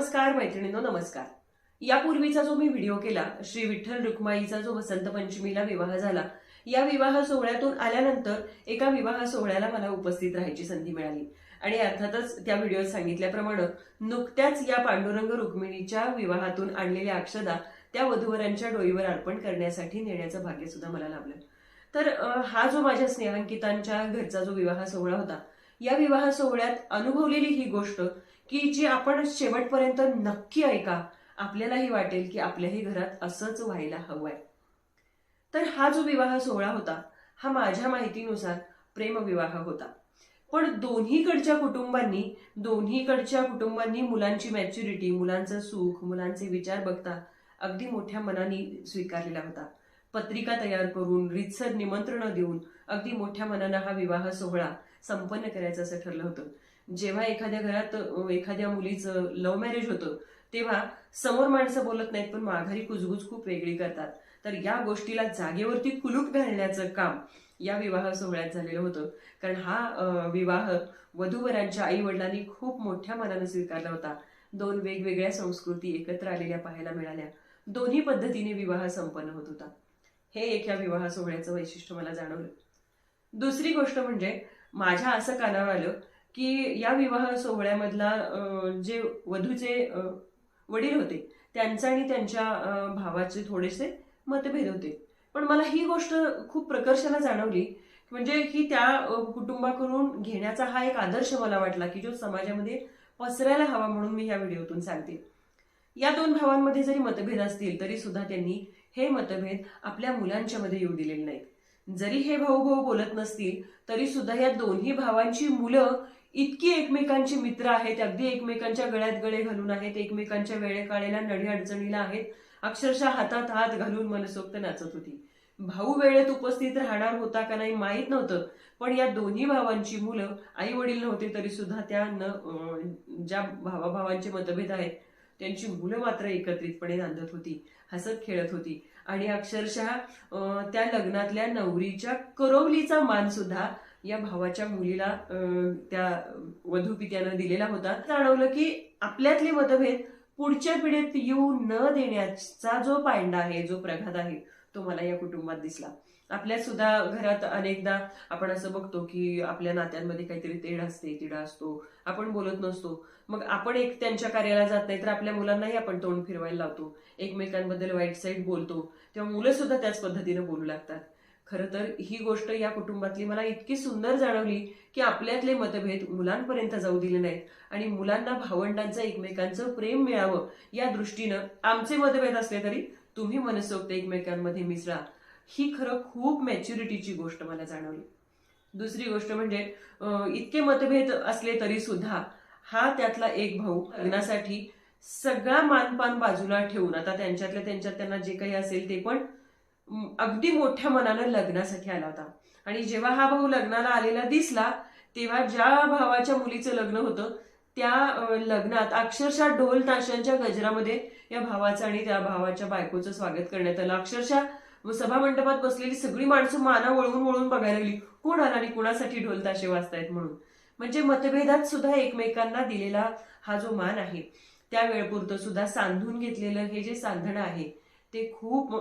नमस्कार मैत्रिणींनो नमस्कार. यापूर्वीचा जो मी व्हिडिओ केला श्री विठ्ठल रुक्माईचा जो वसंत पंचमीला विवाह झाला या विवाह सोहळ्यातून आल्यानंतर एका विवाह सोहळ्याला मला उपस्थित राहायची संधी मिळाली. आणि अर्थातच त्या व्हिडिओत सांगितल्याप्रमाणे नुकत्याच या पांडुरंग रुक्मिणीच्या विवाहातून आणलेल्या अक्षदा त्या वधूवरांच्या डोईवर अर्पण करण्यासाठी नेण्याचं भाग्य सुद्धा मला लाभलं. तर हा जो माझ्या स्नेहांकितांच्या घरचा जो विवाह सोहळा होता या विवाह सोहळ्यात अनुभवलेली ही गोष्ट की जी आपण शेवटपर्यंत नक्की ऐका आपल्यालाही वाटेल की आपल्याही घरात असंच व्हायला हवंय. तर हा जो विवाह सोहळा होता हा माझ्या माहितीनुसार प्रेमविवाह होता. पण दोन्हीकडच्या कुटुंबांनी दोन्हीकडच्या कुटुंबांनी मुलांची मॅच्युरिटी मुलांचं सुख मुलांचे विचार बघता अगदी मोठ्या मनाने स्वीकारलेला होता. पत्रिका तयार करून रितसर निमंत्रण देऊन अगदी मोठ्या मनानं हा विवाह सोहळा संपन्न करायचं असं ठरलं होतं. जेव्हा एखाद्या घरात एखाद्या मुलीचं लव्ह मॅरेज होतं तेव्हा समोर माणसं बोलत नाहीत पण माघारी कुजबुज खूप वेगळी करतात. तर या गोष्टीला जागेवरती कुलूप घालण्याचं काम या विवाह सोहळ्यात झालेलं होतं. कारण हा विवाह वधूवरांच्या आई वडिलांनी खूप मोठ्या मनानं स्वीकारला होता. दोन वेगवेगळ्या संस्कृती एकत्र आलेल्या पाहायला मिळाल्या. दोन्ही पद्धतीने विवाह संपन्न होत होता. हे एक या विवाह सोहळ्याचं वैशिष्ट्य मला जाणवलं. दुसरी गोष्ट म्हणजे माझ्या असं कानावर आलं की या विवाह सोहळ्यामधला जे वधूचे वडील होते त्यांचा आणि त्यांच्या भावाचे थोडेसे मतभेद होते. पण मला ही गोष्ट खूप प्रकर्षाला जाणवली म्हणजे ही त्या कुटुंबाकडून घेण्याचा हा एक आदर्श मला वाटला की जो समाजामध्ये पसरायला हवा म्हणून मी ह्या व्हिडिओतून सांगते. या दोन भावांमध्ये जरी मतभेद असतील तरी सुद्धा त्यांनी हे मतभेद आपल्या मुलांच्या मध्ये येऊ दिलेले नाहीत. जरी हे भाऊ भाऊ बोलत नसतील तरी सुद्धा या दोन्ही भावांची मुलं इतकी एकमेकांची मित्र आहेत अगदी एकमेकांच्या गळ्यात गळे घालून आहेत एकमेकांच्या वेळेकाळेला नडी अडचणीला आहेत अक्षरशः हातात हात घालून मनसोक्त नाचत होती. भाऊ वेळेत उपस्थित राहणार होता का नाही माहीत नव्हतं पण या दोन्ही भावांची मुलं आई वडील नव्हते तरी सुद्धा त्या न ज्या भावाभावांचे मतभेद आहेत त्यांची मुलं मात्र एकत्रितपणे नांदत होती हसत खेळत होती. आणि अक्षरशः त्या लग्नातल्या नवरीच्या करवलीचा मान सुद्धा या भावाच्या मुलीला त्या त्या वधूपित्यानं दिलेला होता. जाणवलं की आपल्यातले मतभेद पुढच्या पिढीत येऊ न देण्याचा जो पायंडा आहे जो प्रघात आहे तो मला या कुटुंबात दिसला. आपल्या सुद्धा घरात अनेकदा आपण असं बघतो की आपल्या नात्यांमध्ये काहीतरी तेढ असते तिढा असतो. आपण बोलत नसतो. मग आपण एक त्यांच्या कार्याला जात नाही तर आपल्या मुलांनाही आपण तोंड फिरवायला लावतो. एकमेकांबद्दल वाईट साईड बोलतो. तेव्हा मुलं सुद्धा त्याच पद्धतीने बोलू लागतात. खरं तर ही गोष्ट या कुटुंबातली मला इतकी सुंदर जाणवली की आपल्यातले मतभेद मुलांपर्यंत जाऊ दिले नाहीत आणि मुलांना भावंडांचं एकमेकांचं प्रेम मिळावं या दृष्टीनं आमचे मतभेद असले तरी तुम्ही मनसोक्त एकमेकांमध्ये मिसळा. ही खरं खूप मॅच्युरिटीची गोष्ट मला जाणवली. दुसरी गोष्ट म्हणजे इतके मतभेद असले तरी सुद्धा हा त्यातला एक भाऊ लग्नासाठी सगळा मानपान बाजूला ठेवून आता त्यांच्यातल्या त्यांच्यात त्यांना जे काही असेल ते पण अगदी मोठ्या मनानं लग्नासाठी आला होता. आणि जेव्हा हा भाऊ लग्नाला आलेला दिसला तेव्हा ज्या भावाच्या मुलीचं लग्न होतं त्या लग्नात अक्षरशः ढोल ताशांच्या गजरामध्ये या भावाचं आणि त्या भावाच्या बायकोचं स्वागत करण्यात आलं. अक्षरशः सभा मंडपात बसलेली सगळी माणसं माना वळवून वळून बघायला लागली कोण आला आणि कुणासाठी ढोल ताशे वाजतायत म्हणून. म्हणजे मतभेदात सुद्धा एकमेकांना दिलेला हा जो मान आहे त्या वेळपुरतं सुद्धा सांधून घेतलेलं हे जे सांधणं आहे ते खूप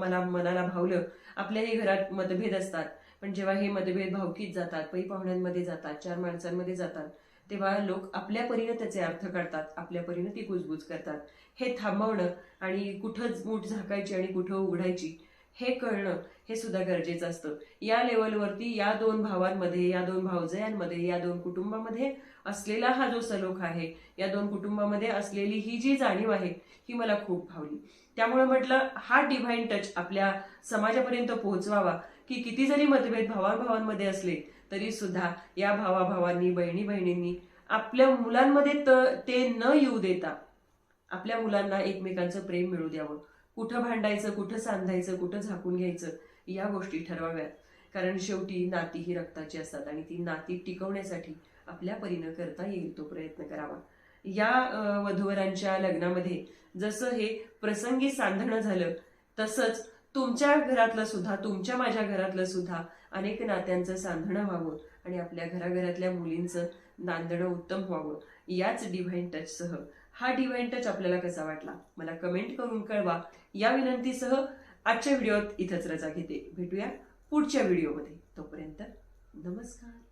मला मनाला भावलं. आपल्याही घरात मतभेद असतात. पण जेव्हा हे मतभेद भावकीत जातात पै पाहुण्यांमध्ये जातात चार माणसांमध्ये जातात तेव्हा लोक आपल्या परीनं त्याचे अर्थ काढतात आपल्या परीनं ती कुजबूज करतात. हे थांबवणं आणि कुठं मूठ झाकायची आणि कुठं उघडायची हे कळणं हे सुद्धा गरजेचं असतं. या लेवलवरती या दोन भावांमध्ये या दोन भावजयांमध्ये या दोन कुटुंबामध्ये असलेला हा जो सलोख आहे या दोन कुटुंबामध्ये असलेली ही जी जाणीव आहे ही मला खूप भावली. त्यामुळे म्हटलं हा डिव्हाइन टच आपल्या समाजापर्यंत पोहोचवावा की किती जरी मतभेद भावाभावांमध्ये असले तरी सुद्धा या भावाभावांनी बहिणी बहिणींनी आपल्या मुलांमध्ये त- ते न येऊ देता आपल्या मुलांना एकमेकांचं प्रेम मिळू द्यावं. कुठं भांडायचं कुठं सांधायचं कुठं झाकून घ्यायचं या गोष्टी ठरवाव्यात. कारण शेवटी नाती ही रक्ताची असतात आणि ती नाती टिकवण्यासाठी आपल्या परीनं करता येईल तो प्रयत्न करावा. या वधूवरांच्या लग्नामध्ये जसं हे प्रसंगी सांधणं झालं तसंच तुमच्या घरातलं सुद्धा तुमच्या माझ्या घरातलं सुद्धा अनेक नात्यांचं सांधणं व्हावं आणि आपल्या घराघरातल्या मुलींचं नांदणं उत्तम व्हावं. याच डिव्हाइन टचसह हा डिवाइन टच आपल्याला कसा वाटला? मला कमेंट करून कळवा. या विनंतीसह आजच्या व्हिडिओत इथंच रजा घेते. भेटूया पुढच्या व्हिडिओमध्ये. तोपर्यंत नमस्कार.